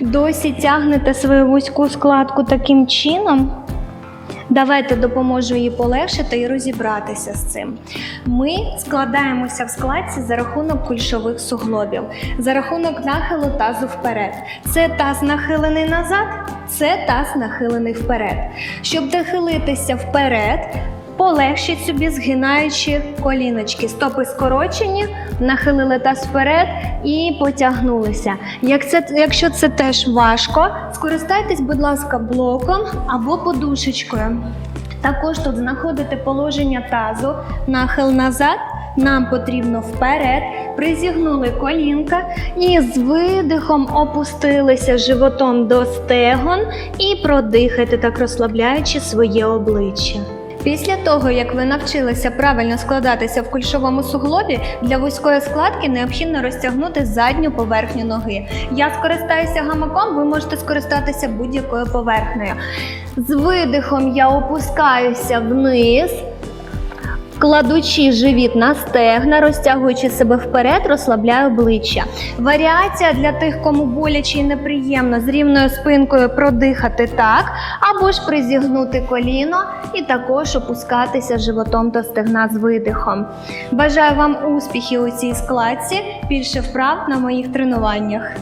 Досі тягнете свою вузьку складку таким чином. Давайте допоможу їй полегшити і розібратися з цим. Ми складаємося в складці за рахунок кульшових суглобів, за рахунок нахилу тазу вперед. Це таз нахилений назад, це таз нахилений вперед. Щоб нахилитися вперед, полегшіть собі, згинаючи коліночки. Стопи скорочені, нахилили таз вперед і потягнулися. Як це, якщо це теж важко, скористайтесь, будь ласка, блоком або подушечкою. Також тут знаходите положення тазу, нахил назад. Нам потрібно вперед, призігнули колінка і з видихом опустилися животом до стегон і продихайте, так розслабляючи своє обличчя. Після того, як ви навчилися правильно складатися в кульшовому суглобі, для вузької складки необхідно розтягнути задню поверхню ноги. Я скористаюся гамаком, ви можете скористатися будь-якою поверхнею. З видихом я опускаюся вниз. Кладучи живіт на стегна, розтягуючи себе вперед, розслабляю обличчя. Варіація для тих, кому боляче і неприємно з рівною спинкою продихати так, або ж призігнути коліно і також опускатися животом до стегна з видихом. Бажаю вам успіхів у цій складці, більше вправ на моїх тренуваннях.